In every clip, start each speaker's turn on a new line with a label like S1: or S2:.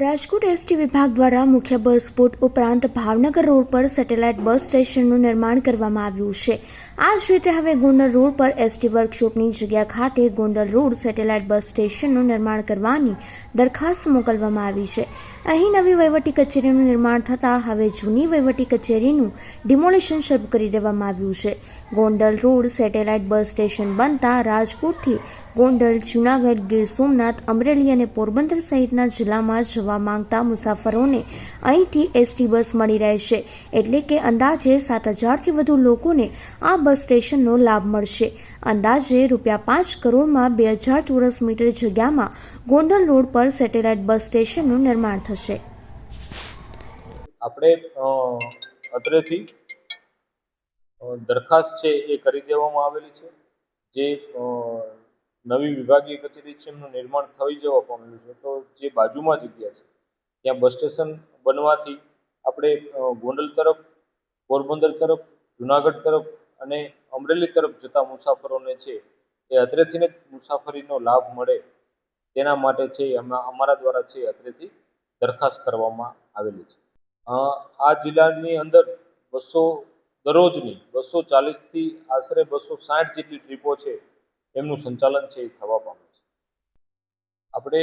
S1: Rajkot ST વિભાગ દ્વારા મુખ્ય બસ પોર્ટ ઉપરાંત ભાવનગર રોડ પર સેટેલાઇટ બસ સ્ટેશનનું નિર્માણ કરવામાં આવ્યું છે. આ જ રીતે હવે ગોંડલ રોડ પર એસટી વર્કશોપની જગ્યા ખાતે ગોંડલ રોડ સેટેલાઇટ બસ સ્ટેશનનું નિર્માણ કરવાની દરખાસ્ત મોકલવામાં આવી છે. અહીં નવી વહીવટી કચેરીનું નિર્માણ થતાં હવે જૂની વહીવટી કચેરીનું ડિમોલિશન શરૂ કરી દેવામાં આવ્યું છે. Gondal road satellite bus station બનતા રાજકોટથી ગોંડલ, જૂનાગઢ, ગીર સોમનાથ, અમરેલી અને પોરબંદર સહિતના જિલ્લામાં જવા માંગતા મુસાફરોને અહીંથી એસટી બસ મળી રહેશે એટલે કે અંદાજે સાત હજારથી વધુ લોકોને આ બસ સ્ટેશનનો લાભ મળશે. અંદાજે રૂપિયા પાંચ કરોડમાં બે હજાર ચોરસ મીટર જગ્યામાં ગોંડલ રોડ પર સેટેલાઇટ બસ સ્ટેશનનું નિર્માણ થશે.
S2: આપણે અત્રેથી દરખાસ્ત છે એ કરી દેવામાં આવેલી છે. જે નવી વિભાગીય કચેરી છે, એમનું નિર્માણ થઈ જવા પામેલું છે. તો જે બાજુમાં જગ્યા છે, ત્યાં બસ સ્ટેશન બનવાથી આપણે ગોંડલ તરફ, પોરબંદર તરફ, જુનાગઢ તરફ અને અમરેલી તરફ જતા મુસાફરોને છે, એ અત્રેથીને મુસાફરીનો લાભ મળે. તેના માટે છે અમારા દ્વારા છે, અત્રેથી દરખાસ્ત કરવામાં આવેલી છે. આ જિલ્લાની અંદર બસો, દરરોજની બસો ચાલીસથી આશરે બસો સાઠ જેટલી ટ્રીપો છે એમનું સંચાલન છે એ થવા પામે છે. આપણે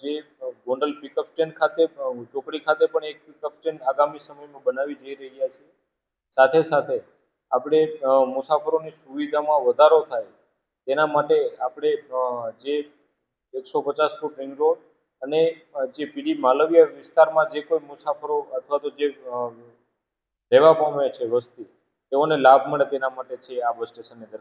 S2: જે ગોંડલ પિકઅપ સ્ટેન્ડ ખાતે ચોકડી ખાતે પણ એક પિકઅપ સ્ટેન્ડ આગામી સમયમાં બનાવી જઈ રહ્યા છીએ સાથે સાથે આપણે મુસાફરોની સુવિધામાં વધારો થાય તેના માટે આપણે જે એકસો પચાસ ફૂટ રિંગ રોડ અને જે પીડી માલવીય વિસ્તારમાં જે કોઈ મુસાફરો અથવા તો જે રહેવા પામે છે વસ્તી, તેઓને લાભ મળે તેના માટે છે આ બસ સ્ટેશનની